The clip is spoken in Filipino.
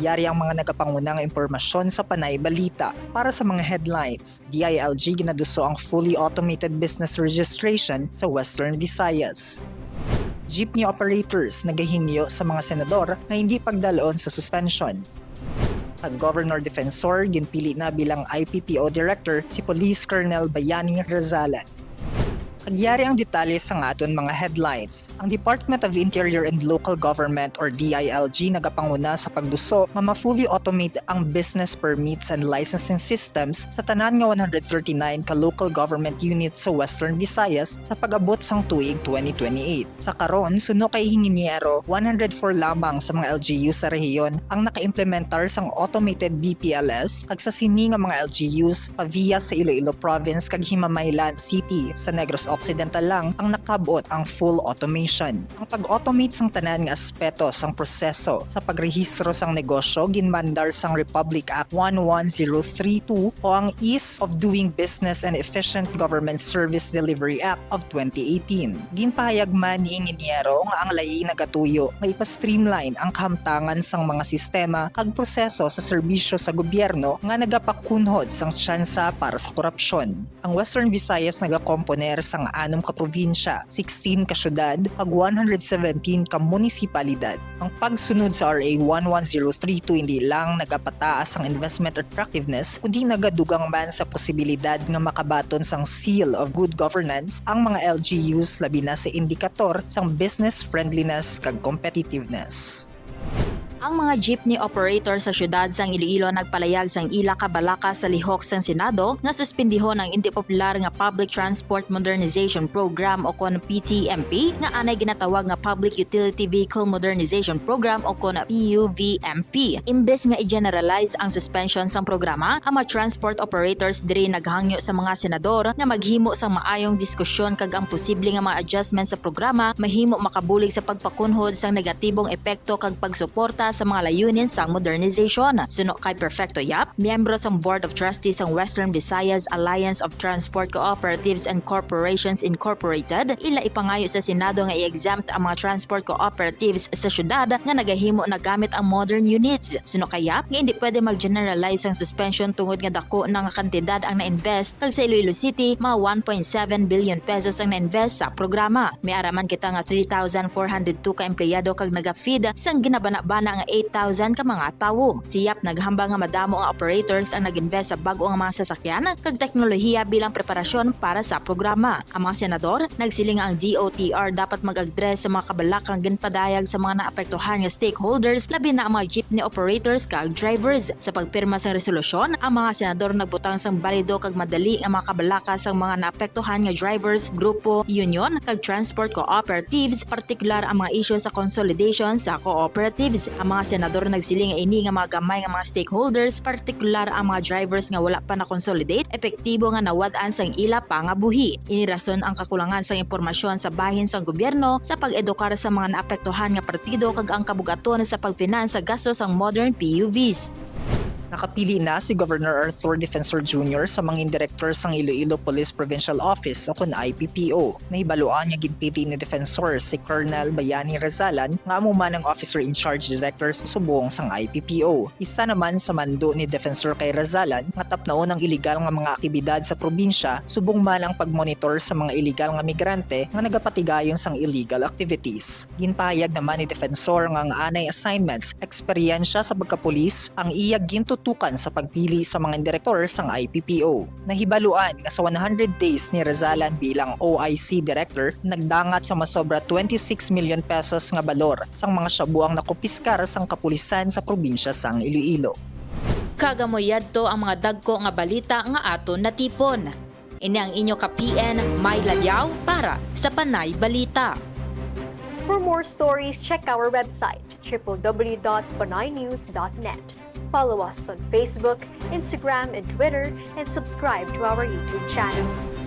Yari ang mga nagapangunang impormasyon sa Panay Balita. Para sa mga headlines, DILG ginaduso ang fully automated business registration sa Western Visayas. Jeepney operators nagahingiyo sa mga senador na hindi pagdaloon sa suspension. Ang Governor Defensor ginpili na bilang IPPO Director si Police Colonel Bayani Razalan. Agyari ang detalye sa aton mga headlines. Ang Department of Interior and Local Government or DILG nagapanguna sa pagduso nga ma-fully automate ang business permits and licensing systems sa tanan nga 139 ka local government units sa Western Visayas sa pag-abot sang tuig 2028. Sa karon, suno kay hinginiero, 104 lamang sa mga LGU sa rehiyon ang naka-implementar sang automated BPLS kag sa sini nga mga LGUs paviya sa Iloilo Province kag Himamaylan City sa Negros Occidental lang ang nakabot ang full automation. Ang pag-automate sang tanan nga aspeto sang proseso sa pagrehistro sang negosyo ginmandar sang Republic Act 11032 o ang Ease of Doing Business and Efficient Government Service Delivery Act of 2018. Ginpahayag man ni Ingeniero nga ang layi nagatuyo may pa-streamline ang kahamtangan sang mga sistema kag proseso sa serbisyo sa gobyerno nga nagapakunhod sang tsansa para sa korupsyon. Ang Western Visayas nagakomponer sang anom ka probinsya, 16 ka syudad, kag 117 ka munisipalidad. Ang pagsunod sa RA 11032 hindi lang nagapataas ang investment attractiveness, kundi nagadugang man sa posibilidad nga makabaton sang seal of good governance ang mga LGUs labi na sa indikator sang business friendliness kag competitiveness. Ang mga jeepney operator sa syudad sang Iloilo nagpalayag sang ila ka balaka sa lihok sang Senado nga suspendihon ang hindi popular nga Public Transport Modernization Program o kon PTMP nga anay ginatawag nga Public Utility Vehicle Modernization Program o kon PUVMP. Imbes nga i-generalize ang suspension sang programa, ang mga transport operators diri naghangyo sa mga senador nga maghimo sang maayong diskusyon kag ang posible nga mga adjustments sa programa mahimo makabulig sa pagpakunhod sang negatibong epekto kag pagsuporta sa mga layunin sang modernization. Suno kay Perfecto Yap, miyembro sang Board of Trustees sang Western Visayas Alliance of Transport Cooperatives and Corporations Incorporated, ila ipangayo sa Senado nga i-exempt ang mga transport cooperatives sa syudad nga nagahimo na gamit ang modern units. Suno kay Yap, nga hindi pwede mag-generalize ang suspension tungod nga dako ng kantidad ang na-invest kag sa Iloilo City, mga 1.7 billion pesos ang na-invest sa programa. May araman kita nga 3,402 ka empleyado kag naga-feed sang ginabana-bana nga 8,000 ka mga tawo. Siyap naghamba nga madamo ang operators ang nag-invest sa bago ang mga sasakyan kag teknolohiya bilang preparasyon para sa programa. Ang mga senador nagsiling ang DOTR dapat mag-address sa mga kabalakang ginpadayag sa mga naapektuhan nga stakeholders labi na ang mga jeepney operators kag drivers. Sa pagpirma sa resolusyon, ang mga senador nagbutang sang balido kag madali ang mga kabalaka sang mga naapektuhan nga drivers, grupo, union kag transport cooperatives, partikular ang mga isyu sa consolidation sa cooperatives. Ang mga senador nagsiling nga ini nga mga gamay nga mga stakeholders, partikular ang mga drivers nga wala pa na consolidate, epektibo nga nawad-an sang ila pangabuhi. Inirason ang kakulangan sa impormasyon sa bahin sang gobyerno sa pag-edukar sa mga naapektuhan nga partido kag ang kabugaton sa pagfinans sa gasto sang modern PUVs. Nakapili na si Governor Arthur Defensor Jr. sa mga director sang Iloilo Police Provincial Office o kun IPPO. Nahibaluan niya ginpili ni Defensor si Colonel Bayani Razalan nga amo man ang officer in charge director sa subong sang IPPO. Isa naman sa mando ni Defensor kay Razalan nga tapnaon ang iligal nga mga aktibidad sa probinsya subong man ang pagmonitor sa mga iligal nga migrante nga nagapatigayon sang illegal activities. Ginpahayag naman ni Defensor nga ang anay assignments, eksperyensya sa pagkapulis ang iyag gintutukan sa pagpili sa mga direktor sang IPPO. Nahibaluan nga sa 100 days ni Razalan bilang OIC Director, nagdangat sa masobra 26 million pesos nga balor sang mga syabuang nakupiskar sang kapulisan sa probinsya sang Iloilo. Kagamoyad to ang mga dagko nga balita nga aton natipon. Ini ang inyo ka PN May Ladyaw para sa Panay Balita. For more stories, check our website www.panaynews.net. Follow us on Facebook, Instagram, and Twitter, and subscribe to our YouTube channel.